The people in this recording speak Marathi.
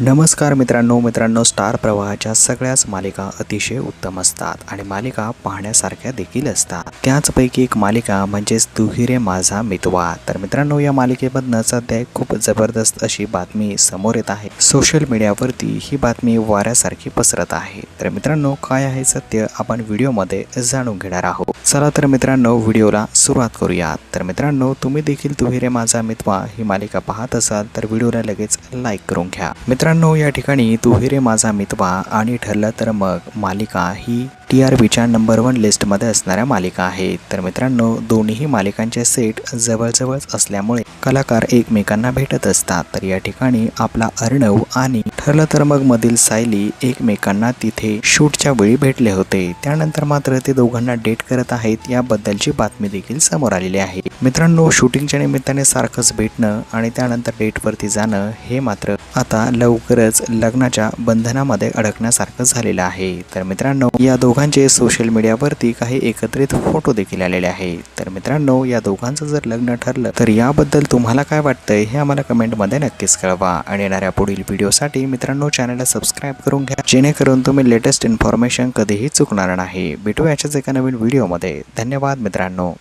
नमस्कार मित्रांनो मित्रांनो स्टार प्रवाहाच्या सगळ्याच मालिका अतिशय उत्तम असतात आणि मालिका पाहण्यासारख्या देखील असतात. त्याचपैकी एक मालिका म्हणजेच दुहिरे माझा मितवा तर मित्रांनो या मालिकेमधनं सध्या खूप जबरदस्त अशी बातमी समोर येत आहे. सोशल मीडियावरती ही बातमी वाऱ्यासारखी पसरत आहे. तर मित्रांनो काय आहे सत्य आपण व्हिडिओमध्ये जाणून घेणार आहोत. चला तर मित्रांनो व्हिडिओला सुरुवात करूयात. तर मित्रांनो तुम्ही देखील तुम्ही रे माझा मितवा ही मालिका पाहत असाल तर व्हिडिओला लगेच लाईक करून घ्या. मित्रांनो या ठिकाणी तुम्ही रे माझा मितवा आणि ठरलं तर मग मालिका ही टी आर बीच्या नंबर वन लिस्टमध्ये असणाऱ्या मालिका आहेत तर मित्रांनो दोन्ही मालिकांचे सेट जवळजवळच असल्यामुळे कलाकार एकमेकांना भेटत असतात. तर या ठिकाणी आपला अर्णव आणि ठरलं तर मग मधील सायली एकमेकांना तिथे शूटच्या वेळी भेटले होते. त्यानंतर मात्र ते दोघांना डेट करत आहेत याबद्दलची बातमी देखील समोर आलेली आहे. मित्रांनो शूटिंगच्या निमित्ताने सारखंच भेटणं आणि त्यानंतर डेटवरती जाणं हे मात्र आता लवकरच लग्नाच्या बंधनामध्ये अडकण्यासारखं झालेलं आहे. तर मित्रांनो या दोघांचे सोशल मीडियावरती काही एकत्रित फोटो देखील आलेले आहेत. तर मित्रांनो या दोघांचं जर लग्न ठरलं तर याबद्दल तुम्हाला काय वाटतंय हे आम्हाला कमेंटमध्ये नक्कीच कळवा. आणि येणाऱ्या पुढील व्हिडिओसाठी मित्रांनो चॅनलला सबस्क्राईब करून घ्या. जेणेकरून तुम्ही लेटेस्ट इन्फॉर्मेशन कधीही चुकणार नाही. भेटू याच्याच एका नवीन व्हिडिओमध्ये धन्यवाद मित्रांनो.